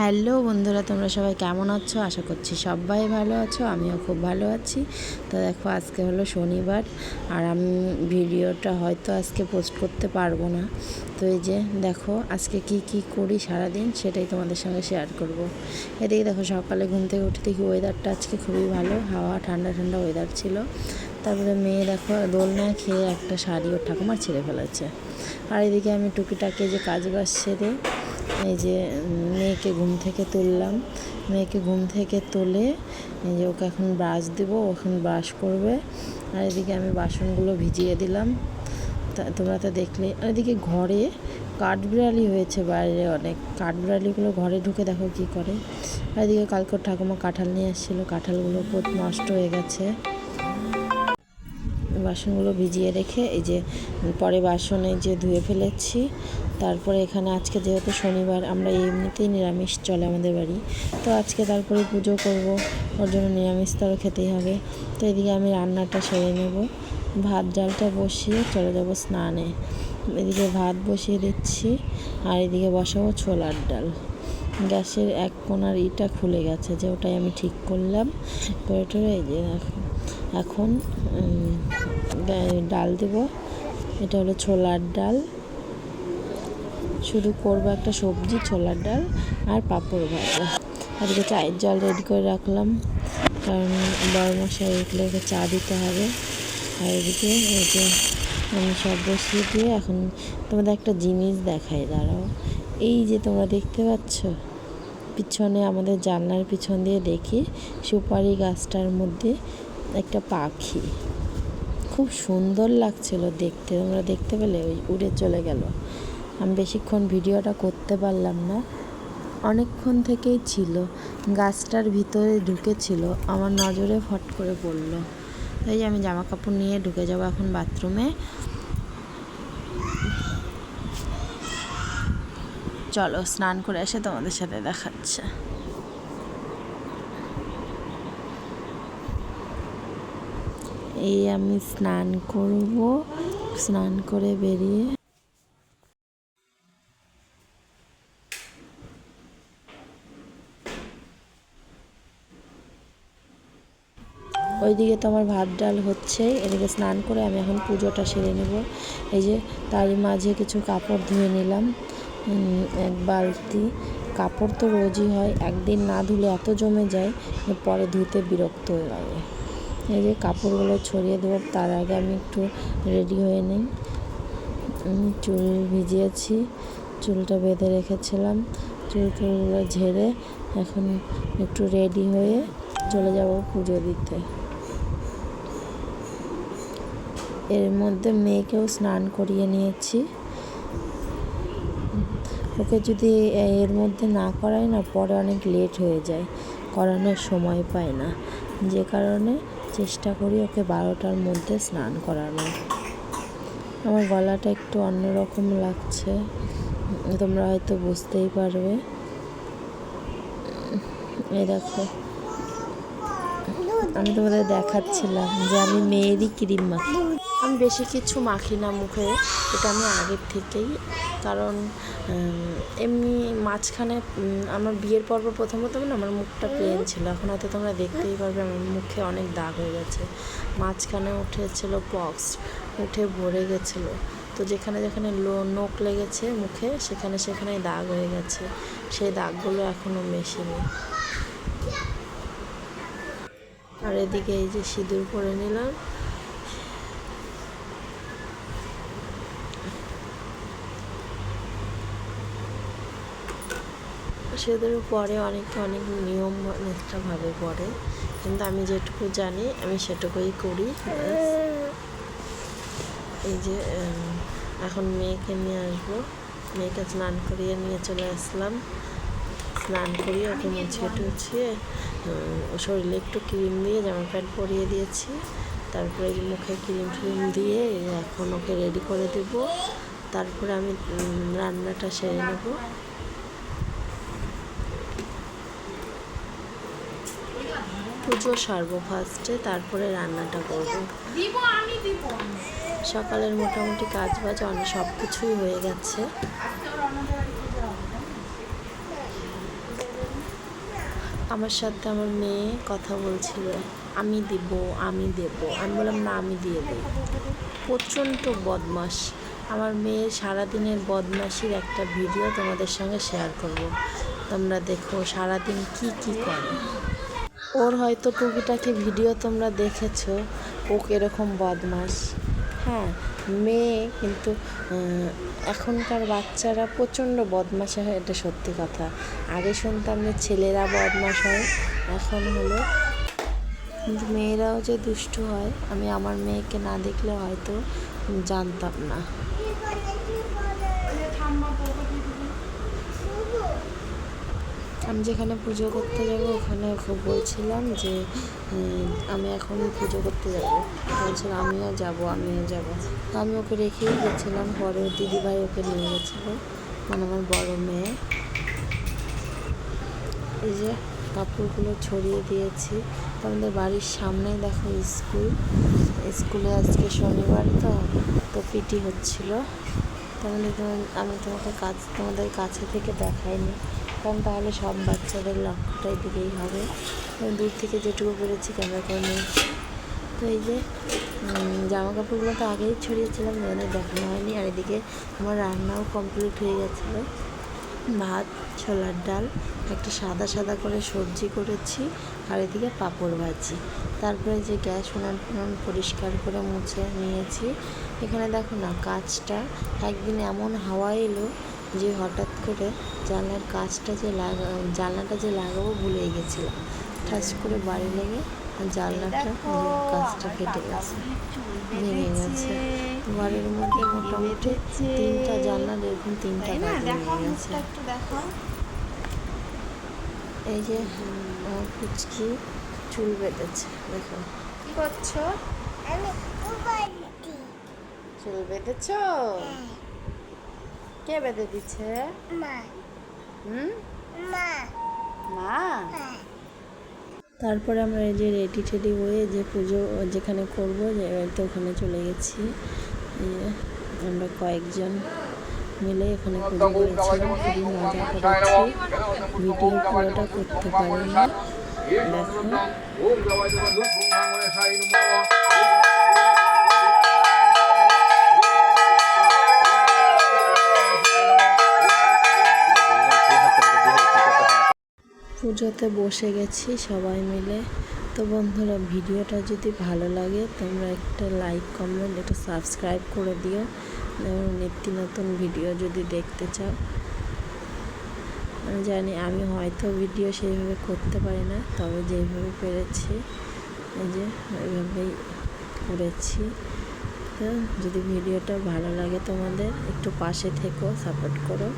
Hello বন্ধুরা, তোমরা সবাই কেমন আছো? আশা করছি সবাই ভালো আছো, আমিও খুব ভালো আছি। তো দেখো, আজকে হলো শনিবার, আর আমি ভিডিওটা হয়তো আজকে পোস্ট করতে পারব না। তো এই যে দেখো, আজকে কি কি করি সারাদিন সেটাই তোমাদের সঙ্গে শেয়ার করব। এদিকে দেখো, সকালে ঘুম থেকে উঠে দেখি ওয়েদারটা আজকে খুবই ভালো, হাওয়া, ঠান্ডা ঠান্ডা ওয়েদার ছিল। তারপরে মেয়ে দেখো, দোলনা খেয়ে একটা শাড়ি ওর ঠাকুমার ছেড়ে ফেলেছে। আর এদিকে আমি টুকিটাকে যে কাজ বাজ সেরে এই যে মেয়েকে ঘুম থেকে তুললাম। মেয়েকে ঘুম থেকে তুলে এই যে ওকে এখন ব্রাশ দেবো এখন ব্রাশ করবে। আর এদিকে আমি বাসনগুলো ভিজিয়ে দিলাম। তা তোমরা তো দেখলে, আর এদিকে ঘরে কাঠবিড়ালি হয়েছে বাইরে অনেক। কাঠবিড়ালিগুলো ঘরে ঢুকে দেখো কি করে। আর এদিকে কালকে ঠাকুমা কাঁঠাল নিয়ে এসেছিল কাঁঠালগুলো পুরো নষ্ট হয়ে গেছে। বাসনগুলো ভিজিয়ে রেখে এই যে পরে বাসনে যে ধুয়ে ফেলেছি তারপরে এখানে আজকে যেহেতু শনিবার, আমরা এমনিতেই নিরামিষ চলে আমাদের বাড়ি। তো আজকে তারপরে পুজো করব, ওর জন্য নিরামিষ তো খেতেই হবে। তো এদিকে আমি রান্নাটা সেরে নেব। ভাত ডালটা বসিয়ে চলে যাব স্নানে। এদিকে ভাত বসিয়ে দিচ্ছি, আর এদিকে বসাবো ছোলার ডাল। গ্যাসের এক কোনার ইটা খুলে গেছে যে ওটাই আমি ঠিক করলাম। করে টরে এই যে এখন ডাল দেব। এটা হলো ছোলার ডাল। শুধু করব একটা সবজি, ছোলার ডাল আর পাঁপড় ভাজা। এদিকে চায়ের জল রেডি করে রাখলাম, কারণ বড় মশাই ওকে চা দিতে হবে। আর এদিকে এই যে আমি সব বসিয়ে দিয়ে এখন তোমাদের একটা জিনিস দেখাই, দাঁড়াও। এই যে তোমরা দেখতে পাচ্ছ, পিছনে আমাদের জানলার পিছন দিয়ে দেখি সুপারি গাছটার মধ্যে একটা পাখি। খুব সুন্দর লাগছিল দেখতে, তোমরা দেখতে পেলে? ওই উড়ে চলে গেল। আমি বেশিক্ষণ ভিডিওটা করতে পারলাম না। অনেকক্ষণ থেকেই ছিল। গাছটার ভিতরে ঢুকেছিল। আমার নজরে ফট করে পড়ল। এই আমি জামা কাপড় নিয়ে ঢুকে যাব এখন বাথরুমে। চলো, স্নান করে এসে তোমাদের সাথে দেখাচ্ছে। এই আমি স্নান করব। স্নান করে বেরিয়ে ওইদিকে তো আমার ভাত ডাল হচ্ছে, এদিকে স্নান করে আমি এখন পুজোটা সেরে নেব। এই যে তারই মাঝে কিছু কাপড় ধুয়ে নিলাম এক বালতি। কাপড় তো রোজই হয়, একদিন না ধুলে এত জমে যায় পরে ধুতে বিরক্ত হয়ে লাগে। এই যে কাপড়গুলো ছড়িয়ে দেবো, তার আগে আমি একটু রেডি হয়ে নিই। চুল ভিজিয়েছি, চুলটা বেঁধে রেখেছিলাম। চুল টুলগুলো ঝেড়ে এখন একটু রেডি হয়ে চলে যাব পুজো দিতে। এর মধ্যে মেয়েকেও স্নান করিয়ে নিয়েছি। ওকে যদি এর মধ্যে না করাই না, পরে অনেক লেট হয়ে যায়। করানোর সময় পায় না। যে কারণে চেষ্টা করি ওকে বারোটার মধ্যে স্নান করানোর। আমার গলাটা একটু অন্যরকম লাগছে। তোমরা হয়তো বুঝতেই পারবে। এই দেখো। আমি তোমাদের দেখাচ্ছিলাম যে আমি মেয়েরই ক্রিম মাখি। আমি বেশি কিছু মাখি না মুখে, এটা আমি আগের থেকেই। কারণ এমনি মাঝখানে আমার বিয়ের পর্ব প্রথম প্রথম না আমার মুখটা প্লেন ছিল। এখন হয়তো তোমরা দেখতেই পারবে আমার মুখে অনেক দাগ হয়ে গেছে। মাঝখানে উঠেছিল পক্স, উঠে ভরে গেছিল। তো যেখানে যেখানে লো নোক লেগেছে মুখে, সেখানে সেখানে দাগ হয়ে গেছে। সেই দাগগুলো এখনও মেশিনি। আর এদিকে এই যে সিঁদুর পরে নিলাম। সেদের পরে অনেকে অনেক নিয়ম নিষ্ঠাভাবে পড়ে কিন্তু আমি যেটুকু জানি, আমি সেটুকুই করি। এই যে এখন মেয়েকে নিয়ে আসব। মেয়েকে স্নান করিয়ে নিয়ে চলে আসলাম। স্নান করিয়ে ওকে মুছিয়ে টুছিয়ে শরীরে একটু ক্রিম দিয়ে জামা প্যান্ট পরিয়ে দিয়েছি। তারপরে মুখে ক্রিম ট্রিম দিয়ে এখন ওকে রেডি করে দেব। তারপরে আমি রান্নাটা সেরে নেব। পুজো সারবো ফার্স্টে তারপরে রান্নাটা করব। সকালের মোটামুটি কাজ বাজ অনেক সব কিছুই হয়ে গেছে। আমার সাথে আমার মেয়ে কথা বলছিল, আমি দিব, আমি দেব। আমি বললাম, না, আমি দিয়ে দিই প্রচণ্ড বদমাস আমার মেয়ের সারাদিনের বদমাসির একটা ভিডিও তোমাদের সঙ্গে শেয়ার করব। তোমরা দেখো সারাদিন কি কি করে। ওর হয়তো টুকিটাকি ভিডিও তোমরা দেখেছ, ও কীরকম বদমাস হ্যাঁ মেয়ে কিন্তু এখনকার বাচ্চারা প্রচণ্ড বদমাশে হয়, এটা সত্যি কথা। আগে শুনতাম যে ছেলেরা বদমাশ হয়, এখন হলো মেয়েরাও যে দুষ্টু হয়, আমি আমার মেয়েকে না দেখলে হয়তো জানতাম না। আমি যেখানে পুজো করতে যাব, ওখানে বলছিলাম যে আমি এখন পুজো করতে যাব। বলছিল, আমিও যাব আমিও যাব। আমি ওকে রেখেই গেছিলাম, পরে দিদিভাই ওকে নিয়ে গেছিল মানে আমার বড় মেয়ে। এই যে কাপড়গুলো ছড়িয়ে দিয়েছি। আমাদের বাড়ির সামনেই দেখো স্কুল। স্কুলে আজকে শনিবার তো তো পিটি হচ্ছিল। তাহলে আমি তোমাকে কাছ, তোমাদের কাছে থেকে দেখাইনি। কারণ তাহলে সব বাচ্চাদের লক্ষ্যটাই দিকেই হবে। দূর থেকে যেটুকু পেরেছি ক্যামেরা করে নিয়েছি তো এই যে জামা কাপড়গুলো তো আগেই ছড়িয়েছিলাম ওদের দেখানো হয়নি। আর এদিকে আমার রান্নাও কমপ্লিট হয়ে গেছিল। ভাত, ছোলার ডাল, একটা সাদা সাদা করে সবজি করেছি, আর এদিকে পাঁপড় ভাজি। তারপরে যে গ্যাস উনান টুনান পরিষ্কার করে মুছে নিয়েছি। এখানে দেখো না কাজটা একদিন এমন হাওয়া এলো যে হঠাৎ করে জানলার কাজটা যে লাগা জানলাটা যে লাগাবো ভুলে গেছিলাম। ঠাস করে বাড়ি লেগে জানলাটা কাজটা কেটে গেছে। ভেঙে গেছে। বাড়ির মধ্যে মোটামুটি তিনটা জানলা এরকম তিনটা কাজ ভেঙে গেছে। এই যে কুচকি চুল বেঁধেছে দেখো। কি করছ? চুল বেঁধেছ? কে বেঁধে দিচ্ছে মা হুম মা মা মা তারপরে আমরা এই যে রেডি টেডি হয়ে যে পুজো যেখানে করব যে তো ওখানে চলে গেছি আমরা কয়েকজন মিলে এখানে পুজো করেছিলাম খুবই মজা করেছি ভিডিও পুরোটা করতে পারিনি দেখো পুজোতে বসে গেছি সবাই মিলে। তো বন্ধুরা, ভিডিওটা যদি ভালো লাগে, তোমরা একটা লাইক কমেন্ট একটা সাবস্ক্রাইব করে দিও। এবং নিত্য নতুন ভিডিও যদি দেখতে চাও। আমি জানি আমি হয়তো ভিডিও সেইভাবে করতে পারি না, তবে যেভাবে পেরেছি, এই যে ওইভাবেই করেছি। তো যদি ভিডিওটা ভালো লাগে তোমাদের, একটু পাশে থেকো সাপোর্ট করো।